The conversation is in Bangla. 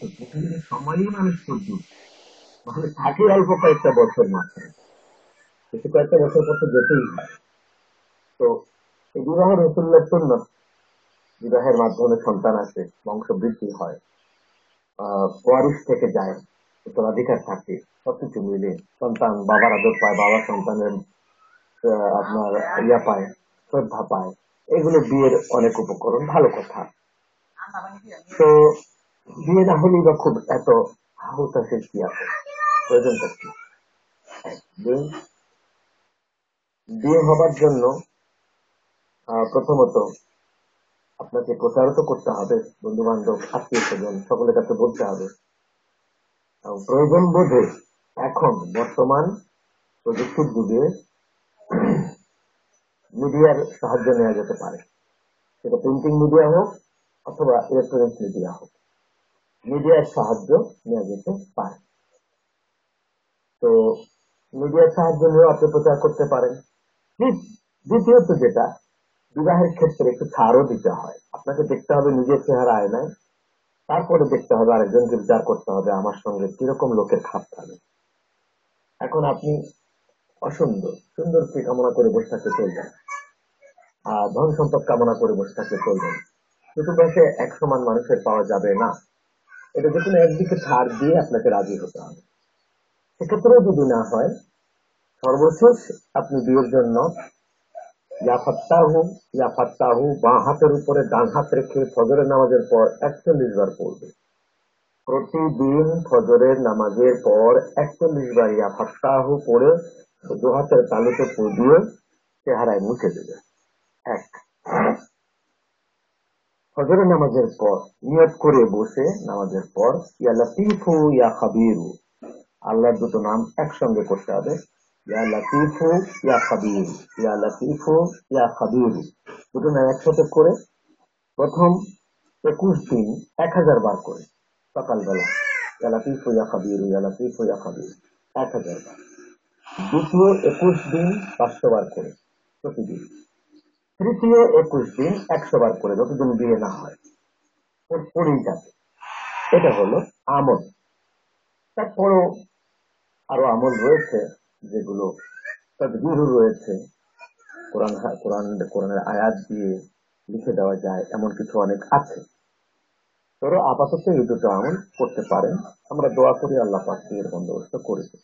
প্রতিদিনের সময়ই মানুষ প্রচুর মানে থাকে অল্প কয়েকটা বছর মাত্র কিছু কয়েকটা বছর পর তো যেতেই হয়। তো এই বিবাহ রসুল্লাহ সুন্নত বিবাহের মাধ্যমে সন্তান আসে বংশ বৃদ্ধি হয় আহ ওয়ারিস থেকে যায় উত্তরাধিকার থাকে সবকিছু মিলে সন্তান বাবার আদর পায় বাবা সন্তানের আহ, আপনার ইয়া পায় শ্রদ্ধা পায়। এগুলো বিয়ের অনেক উপকরণ ভালো কথা। তো বিয়ে না হলেই বা খুব এত হুতাশের কি আছে প্রয়োজনটা কি? বিয়ে বিয়ে হবার জন্য প্রথমত আপনাকে প্রচারিত করতে হবে বন্ধু বান্ধব আত্মীয় স্বজন, সকলের কাছে বলতে হবে। প্রয়োজন বোধে এখন বর্তমান প্রযুক্তির যুগে মিডিয়ার সাহায্য নেওয়া যেতে পারে। সেটা প্রিন্টিং মিডিয়া হোক অথবা ইলেকট্রনিক্স মিডিয়া হোক। মিডিয়ার সাহায্য নেওয়া যেতে পারে। তো মিডিয়ার সাহায্য নিয়েও আপনি প্রচার করতে পারেন। দ্বিতীয়ত যেটা, বিবাহের ক্ষেত্রে একটু ছাড়ও দিতে হয়। আপনাকে দেখতে হবে নিজের চেহারা আয়নায়, তারপরে দেখতে হবে আরেকজনকে বিচার করতে হবে আমার সঙ্গে কীরকম লোকের খাপ থাকে এখন আপনি অসুন্দর সুন্দরকে কামনা করে বসে থাকতে চলবেন। আর ধন সম্পদ কামনা করে বসে থাকতে চলবেন। দুটো পাশে এক সমান মানুষের পাওয়া যাবে না। এটা যে কোনো একদিকে ছাড় দিয়ে আপনাকে রাজি হতে হবে। সেক্ষেত্রেও যদি না হয়, সর্বশেষ আপনি বিয়ের জন্য ইয়া ফাত্তাহু বাঁ হাতের উপরে ডান হাত রেখে ফজরের নামাজের পর একচল্লিশ বার পড়বে। প্রতিদিন ফজরের নামাজের পর একচল্লিশ বার ইয়া ফাত্তাহু পড়ে দু হাতের তালুতে পু চেহারায় মুছে দেবে। এক। ফজরের নামাজের পর, নিয়ত করে বসে নামাজের পর, ইয়া লতিফু, ইয়া খাবিরু। আল্লাহর দুটো নাম একসঙ্গে করতে হবে। ইয়া লতিফু, ইয়া খাবির। ইয়া লতিফু, ইয়া খাবির। দুটো নাম একসাথে করে প্রথম একুশ দিন এক হাজার বার করে সকালবেলা। ইয়া লতিফু, ইয়া খাবির, ইয়া লতিফু, ইয়া খাবির। এক হাজার বার। দ্বিতীয় একুশ দিন পাঁচশো বার করে প্রতিদিন। তৃতীয় একুশ দিন একশো বার করে যতদিন বিয়ে না হয়, ওর পরেই এটা হলো আমল। তারপরও আরও আমল রয়েছে, যেগুলো তদবিরও রয়েছে। কোরআন কোরআন, কোরআনের আয়াত দিয়ে লিখে দেওয়া যায়, এমন কিছু অনেক আছে। তোর আপাতত এই দুটো আমল করতে পারেন। আমরা দোয়া করি আল্লাহ পাক এর বন্দোবস্ত করে দিই